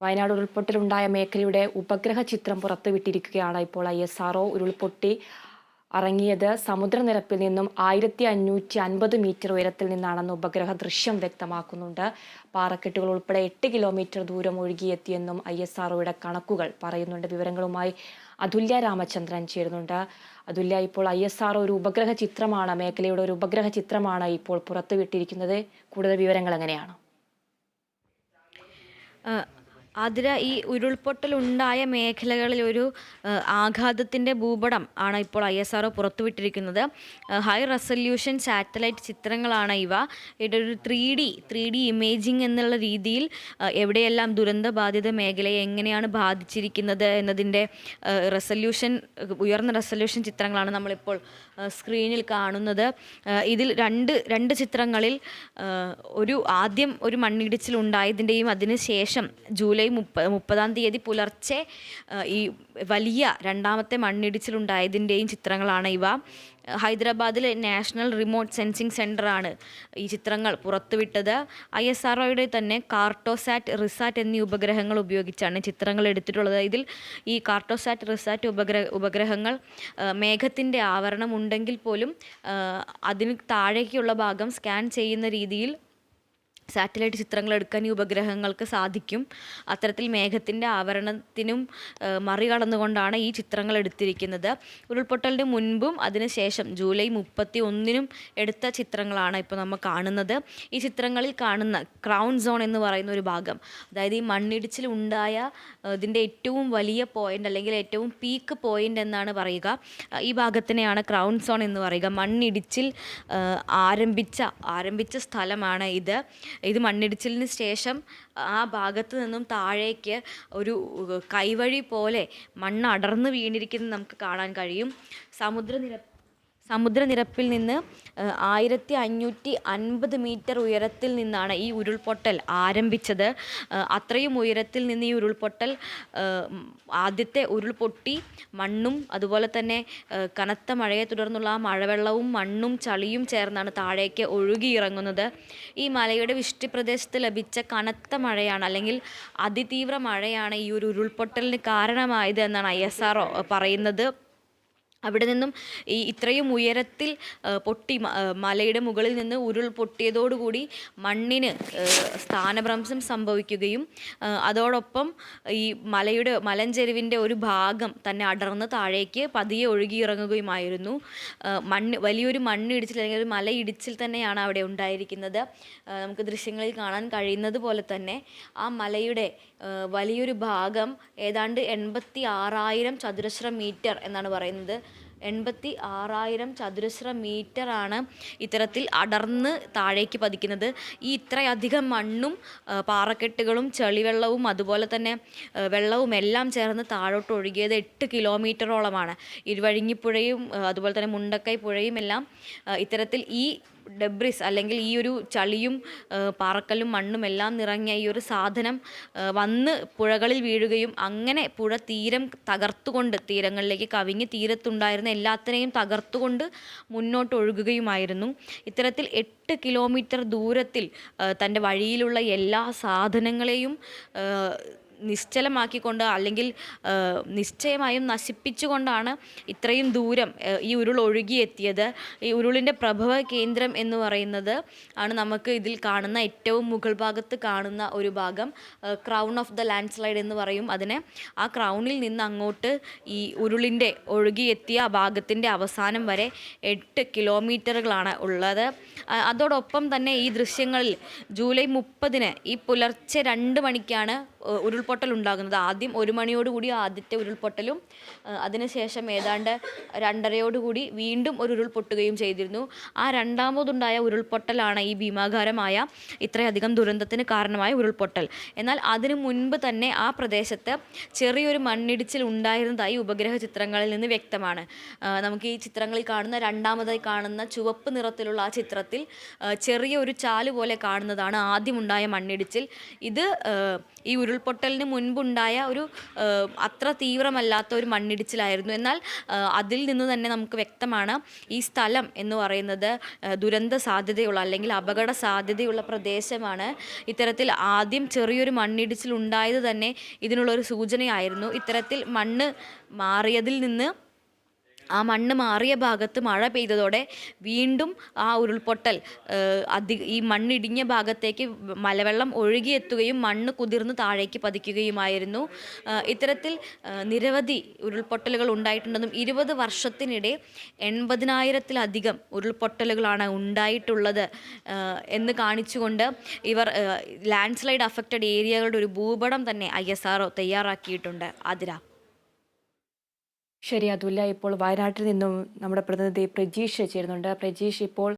വയനാട് ഉരുൾപൊട്ടലുണ്ടായ മേഖലയുടെ ഉപഗ്രഹ ചിത്രം പുറത്തുവിട്ടിരിക്കുകയാണ് ഇപ്പോൾ ഐ എസ് ആർഒ ഉരുൾപൊട്ടി ഇറങ്ങിയത് സമുദ്രനിരപ്പിൽ നിന്നും ആയിരത്തി അഞ്ഞൂറ്റി അൻപത് മീറ്റർ ഉയരത്തിൽ നിന്നാണെന്ന് ഉപഗ്രഹ ദൃശ്യം വ്യക്തമാക്കുന്നുണ്ട്. പാറക്കെട്ടുകൾ ഉൾപ്പെടെ എട്ട് കിലോമീറ്റർ ദൂരം ഒഴുകിയെത്തിയെന്നും ഐ എസ് ആർഒയുടെ കണക്കുകൾ പറയുന്നുണ്ട്. വിവരങ്ങളുമായി അതുല്യ രാമചന്ദ്രൻ ചേരുന്നുണ്ട്. അതുല്യ ഇപ്പോൾ ഐ എസ് ആർ ഒരു ഉപഗ്രഹ ചിത്രമാണ്. മേഖലയുടെ ഒരു ഉപഗ്രഹ ചിത്രമാണ് ഇപ്പോൾ പുറത്തുവിട്ടിരിക്കുന്നത്. കൂടുതൽ വിവരങ്ങൾ എങ്ങനെയാണ്? ആഹ് ഈ ഉരുൾപൊട്ടലുണ്ടായ മേഖലകളിൽ ഒരു ആഘാതത്തിന്റെ ഭൂപടം ആണ് ഇപ്പോൾ ഐ എസ് ആർ പുറത്തുവിട്ടിരിക്കുന്നത്. ഹൈ റെസൊല്യൂഷൻ സാറ്റലൈറ്റ് ചിത്രങ്ങളാണ് ഇവ. ഒരു three D three D imaging എന്നുള്ള രീതിയിൽ എവിടെയെല്ലാം ദുരന്ത ബാധിത മേഖലയെ എങ്ങനെയാണ് ബാധിച്ചിരിക്കുന്നത് എന്നതിന്റെ റെസൊല്യൂഷൻ ഉയർന്ന റെസൊല്യൂഷൻ ചിത്രങ്ങളാണ് നമ്മളിപ്പോൾ സ്ക്രീനിൽ കാണുന്നത്. ഇതിൽ രണ്ട് രണ്ട് ചിത്രങ്ങളിൽ ഒരു ആദ്യം ഒരു മണ്ണിടിച്ചിൽ ഉണ്ടായതിന്റെയും അതിന് ശേഷം ജൂലൈ മുപ്പ മുപ്പതാം തീയതി പുലർച്ചെ ഈ വലിയ രണ്ടാമത്തെ മണ്ണിടിച്ചിലുണ്ടായതിന്റെയും ചിത്രങ്ങളാണ് ഇവ. ഹൈദരാബാദിലെ നാഷണൽ റിമോട്ട് സെൻസിങ് സെന്ററാണ് ഈ ചിത്രങ്ങൾ പുറത്തുവിട്ടത്. ഐ എസ് ആർ തന്നെ കാർട്ടോസാറ്റ് റിസാറ്റ് എന്നീ ഉപഗ്രഹങ്ങൾ ഉപയോഗിച്ചാണ് ചിത്രങ്ങൾ എടുത്തിട്ടുള്ളത്. ഇതിൽ ഈ കാർട്ടോസാറ്റ് റിസാറ്റ് ഉപഗ്രഹ ഉപഗ്രഹങ്ങൾ മേഘത്തിന്റെ ആവരണം ഉണ്ടെങ്കിൽ പോലും അതിന് താഴേക്കുള്ള ഭാഗം സ്കാൻ ചെയ്യുന്ന രീതിയിൽ സാറ്റലൈറ്റ് ചിത്രങ്ങൾ എടുക്കാൻ ഈ ഉപഗ്രഹങ്ങൾക്ക് സാധിക്കും. അത്തരത്തിൽ മേഘത്തിന്റെ ആവരണത്തിനും മറികടന്നുകൊണ്ടാണ് ഈ ചിത്രങ്ങൾ എടുത്തിരിക്കുന്നത്. ഉരുൾപൊട്ടലിന് മുൻപും അതിനുശേഷം ജൂലൈ മുപ്പത്തി ഒന്നിനും എടുത്ത ചിത്രങ്ങളാണ് ഇപ്പോൾ നമ്മൾ കാണുന്നത്. ഈ ചിത്രങ്ങളിൽ കാണുന്ന ക്രൗൺ സോൺ എന്ന് പറയുന്ന ഒരു ഭാഗം അതായത് ഈ മണ്ണിടിച്ചിൽ ഉണ്ടായ ഇതിന്റെ ഏറ്റവും വലിയ പോയിന്റ് അല്ലെങ്കിൽ ഏറ്റവും പീക്ക് പോയിന്റ് എന്നാണ് പറയുക. ഈ ഭാഗത്തിനെയാണ് ക്രൗൺ സോൺ എന്ന് പറയുക. മണ്ണിടിച്ചിൽ ആരംഭിച്ച ആരംഭിച്ച സ്ഥലമാണ് ഇത്. ഇത് മണ്ണിടിച്ചിലിന് ശേഷം ആ ഭാഗത്ത് നിന്നും താഴേക്ക് ഒരു കൈവഴി പോലെ മണ്ണ് അടർന്നു വീണിരിക്കുന്നത് നമുക്ക് കാണാൻ കഴിയും. സമുദ്രനിരപ്പ് സമുദ്രനിരപ്പിൽ നിന്ന് ആയിരത്തി അഞ്ഞൂറ്റി അൻപത് മീറ്റർ ഉയരത്തിൽ നിന്നാണ് ഈ ഉരുൾപൊട്ടൽ ആരംഭിച്ചത്. അത്രയും ഉയരത്തിൽ നിന്ന് ഈ ഉരുൾപൊട്ടൽ ആദ്യത്തെ ഉരുൾപൊട്ടി മണ്ണും അതുപോലെ തന്നെ കനത്ത മഴയെ തുടർന്നുള്ള ആ മഴവെള്ളവും മണ്ണും ചളിയും ചേർന്നാണ് താഴേക്ക് ഒഴുകിയിറങ്ങുന്നത്. ഈ മലയുടെ വിഷ്ടിപ്രദേശത്ത് ലഭിച്ച കനത്ത മഴയാണ് അല്ലെങ്കിൽ അതിതീവ്ര മഴയാണ് ഈ ഒരു ഉരുൾപൊട്ടലിന് കാരണമായത് എന്നാണ് ഐ പറയുന്നത്. അവിടെ നിന്നും ഈ ഇത്രയും ഉയരത്തിൽ പൊട്ടി മലയുടെ മുകളിൽ നിന്ന് ഉരുൾ പൊട്ടിയതോടുകൂടി മണ്ണിന് സ്ഥാനഭ്രംശം സംഭവിക്കുകയും അതോടൊപ്പം ഈ മലയുടെ മലഞ്ചെരുവിന്റെ ഒരു ഭാഗം തന്നെ അടർന്ന് താഴേക്ക് പതിയെ ഒഴുകിയിറങ്ങുകയുമായിരുന്നു. മണ്ണ് വലിയൊരു മണ്ണിടിച്ചിൽ അല്ലെങ്കിൽ ഒരു മലയിടിച്ചിൽ തന്നെയാണ് അവിടെ ഉണ്ടായിരിക്കുന്നത്. നമുക്ക് ദൃശ്യങ്ങളിൽ കാണാൻ കഴിയുന്നത് പോലെ തന്നെ ആ മലയുടെ വലിയൊരു ഭാഗം ഏതാണ്ട് എൺപത്തി ആറായിരം ചതുരശ്ര മീറ്റർ എന്നാണ് പറയുന്നത്. എൺപത്തി ആറായിരം ചതുരശ്ര മീറ്റർ ആണ് ഇത്തരത്തിൽ അടർന്ന് താഴേക്ക് പതിക്കുന്നത്. ഈ ഇത്രയധികം മണ്ണും പാറക്കെട്ടുകളും ചെളിവെള്ളവും അതുപോലെ തന്നെ വെള്ളവും എല്ലാം ചേർന്ന് താഴോട്ട് ഒഴുകിയത് എട്ട് കിലോമീറ്ററോളമാണ്. ഇരുവഴിഞ്ഞിപ്പുഴയും അതുപോലെ തന്നെ മുണ്ടക്കൈ പുഴയും എല്ലാം ഇത്തരത്തിൽ ഈ ഡെബ്രിസ് അല്ലെങ്കിൽ ഈ ഒരു ചളിയും പാറക്കല്ലും മണ്ണും എല്ലാം നിറഞ്ഞ ഈ ഒരു സാധനം വന്ന് പുഴകളിൽ വീഴുകയും അങ്ങനെ പുഴ തീരം തകർത്തുകൊണ്ട് തീരങ്ങളിലേക്ക് കവിഞ്ഞ് തീരത്തുണ്ടായിരുന്ന എല്ലാത്തിനെയും തകർത്തുകൊണ്ട് മുന്നോട്ട് ഒഴുകുകയുമായിരുന്നു ഇത്തരത്തിൽ എട്ട് കിലോമീറ്റർ ദൂരത്തിൽ തന്റെ വഴിയിലുള്ള എല്ലാ സാധനങ്ങളെയും നിശ്ചലമാക്കിക്കൊണ്ട് അല്ലെങ്കിൽ നിശ്ചയമായും നശിപ്പിച്ചുകൊണ്ടാണ് ഇത്രയും ദൂരം ഈ ഉരുൾ ഒഴുകിയെത്തിയത്. ഈ ഉരുളിന്റെ പ്രഭവ കേന്ദ്രം എന്ന് പറയുന്നത് ആണ് നമുക്ക് ഇതിൽ കാണുന്ന ഏറ്റവും മുകൾ ഭാഗത്ത് കാണുന്ന ഒരു ഭാഗം. Crown of the landslide എന്ന് പറയും അതിനെ. ആ ക്രൗണിൽ നിന്ന് അങ്ങോട്ട് ഈ ഉരുളിന്റെ ഒഴുകിയെത്തിയ ഭാഗത്തിന്റെ അവസാനം വരെ എട്ട് കിലോമീറ്ററുകളാണ് ഉള്ളത്. അതോടൊപ്പം തന്നെ ഈ ദൃശ്യങ്ങളിൽ ജൂലൈ മുപ്പതിന് ഈ പുലർച്ചെ രണ്ട് മണിക്കാണ് ഏഹ് ഉരുൾപൊട്ടൽ ഉണ്ടാകുന്നത്. ആദ്യം ഒരു മണിയോടുകൂടി ആദ്യത്തെ ഉരുൾപൊട്ടലും അതിനുശേഷം ഏതാണ്ട് രണ്ടരയോടുകൂടി വീണ്ടും ഒരു ഉരുൾപൊട്ടുകയും ചെയ്തിരുന്നു. ആ രണ്ടാമതുണ്ടായ ഉരുൾപൊട്ടലാണ് ഈ ഭീമാകാരമായ ഇത്രയധികം ദുരന്തത്തിന് കാരണമായ ഉരുൾപൊട്ടൽ. എന്നാൽ അതിനു മുൻപ് തന്നെ ആ പ്രദേശത്ത് ചെറിയൊരു മണ്ണിടിച്ചിൽ ഉണ്ടായിരുന്നതായി ഉപഗ്രഹ ചിത്രങ്ങളിൽ നിന്ന് വ്യക്തമാണ്. നമുക്ക് ഈ ചിത്രങ്ങളിൽ കാണുന്ന രണ്ടാമതായി കാണുന്ന ചുവപ്പ് നിറത്തിലുള്ള ആ ചിത്രത്തിൽ ചെറിയ ഒരു ചാൽ പോലെ കാണുന്നതാണ് ആദ്യമുണ്ടായ മണ്ണിടിച്ചിൽ. ഇത് ഈ ഉരുൾപൊട്ടലിന് ഉരുൾപൊട്ടലിന് മുൻപുണ്ടായ ഒരു അത്ര തീവ്രമല്ലാത്ത ഒരു മണ്ണിടിച്ചിലായിരുന്നു. എന്നാൽ അതിൽ നിന്ന് തന്നെ നമുക്ക് വ്യക്തമാണ് ഈ സ്ഥലം എന്ന് പറയുന്നത് ദുരന്ത സാധ്യതയുള്ള അല്ലെങ്കിൽ അപകട സാധ്യതയുള്ള പ്രദേശമാണ്. ഇത്തരത്തിൽ ആദ്യം ചെറിയൊരു മണ്ണിടിച്ചിൽ ഉണ്ടായത് തന്നെ ഇതിനുള്ളൊരു സൂചനയായിരുന്നു. ഇത്തരത്തിൽ മണ്ണ് മാറിയതിൽ നിന്ന് ആ മണ്ണ് മാറിയ ഭാഗത്ത് മഴ പെയ്തതോടെ വീണ്ടും ആ ഉരുൾപൊട്ടൽ അധി ഈ മണ്ണിടിഞ്ഞ ഭാഗത്തേക്ക് മലവെള്ളം ഒഴുകിയെത്തുകയും മണ്ണ് കുതിർന്ന് താഴേക്ക് പതിക്കുകയുമായിരുന്നു. ഇത്തരത്തിൽ നിരവധി ഉരുൾപൊട്ടലുകൾ ഉണ്ടായിട്ടുണ്ടെന്നും ഇരുപത് വർഷത്തിനിടെ എൺപതിനായിരത്തിലധികം ഉരുൾപൊട്ടലുകളാണ് ഉണ്ടായിട്ടുള്ളത് എന്ന് കാണിച്ചുകൊണ്ട് ഇവർ ലാൻഡ് സ്ലൈഡ് അഫക്റ്റഡ് ഏരിയകളുടെ ഒരു ഭൂപടം തന്നെ ഐ തയ്യാറാക്കിയിട്ടുണ്ട്. ആതിര. ശരി അതുല്ല ഇപ്പോൾ വയനാട്ടിൽ നിന്നും നമ്മുടെ പ്രതിനിധി പ്രജീഷ് ചേരുന്നുണ്ട്. പ്രജീഷ് ഇപ്പോൾ